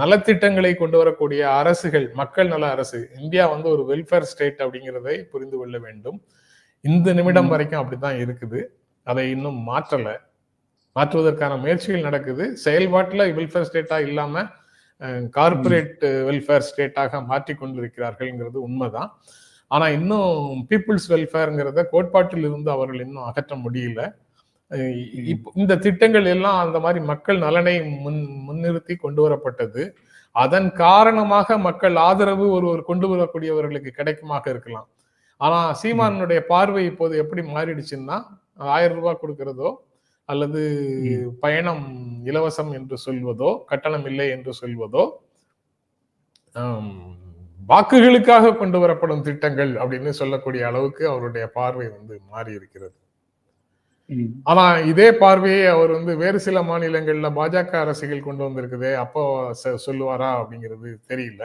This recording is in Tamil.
நலத்திட்டங்களை கொண்டு வரக்கூடிய அரசுகள் மக்கள் நல அரசு இந்தியா வந்து ஒரு வெல்ஃபேர் ஸ்டேட் அப்படிங்கிறதை புரிந்து கொள்ள வேண்டும். இந்த நிமிடம். வரைக்கும் அப்படித்தான் இருக்குது. அதை இன்னும் மாற்றல. மாற்றுவதற்கான முயற்சிகள் நடக்குது. செயல்பாட்டுல வெல்ஃபேர் ஸ்டேட்டா இல்லாம கார்ப்பரேட் வெல்ஃபேர் ஸ்டேட்டாக மாற்றி கொண்டிருக்கிறார்கள்ங்கிறது உண்மைதான். ஆனா இன்னும் பீப்புள்ஸ் வெல்ஃபேர்ங்கிறத கோட்பாட்டில் இருந்து அவர்கள் இன்னும் அகற்ற முடியல. இந்த திட்டங்கள் எல்லாம் அந்த மாதிரி மக்கள் நலனை முன் முன்னிறுத்தி கொண்டு வரப்பட்டது. அதன் காரணமாக மக்கள் ஆதரவு ஒருவர் கொண்டு வரக்கூடியவர்களுக்கு கிடைக்குமாக இருக்கலாம். ஆனா சீமானுடைய பார்வை இப்போது எப்படி மாறிடுச்சுன்னா ஆயிரம் ரூபாய் கொடுக்கிறதோ அல்லது பயணம் இலவசம் என்று சொல்வதோ கட்டணம் இல்லை என்று சொல்வதோ வாக்குகளுக்காக கொண்டு வரப்படும் திட்டங்கள் அப்படின்னு சொல்லக்கூடிய அளவுக்கு அவருடைய பார்வை வந்து மாறி இருக்கிறது. ஆனா இதே பார்வையை அவர் வந்து வேறு சில மாநிலங்கள்ல பாஜக அரசுகள் கொண்டு வந்திருக்குதே அப்போ சொல்லுவாரா அப்படிங்கிறது தெரியல.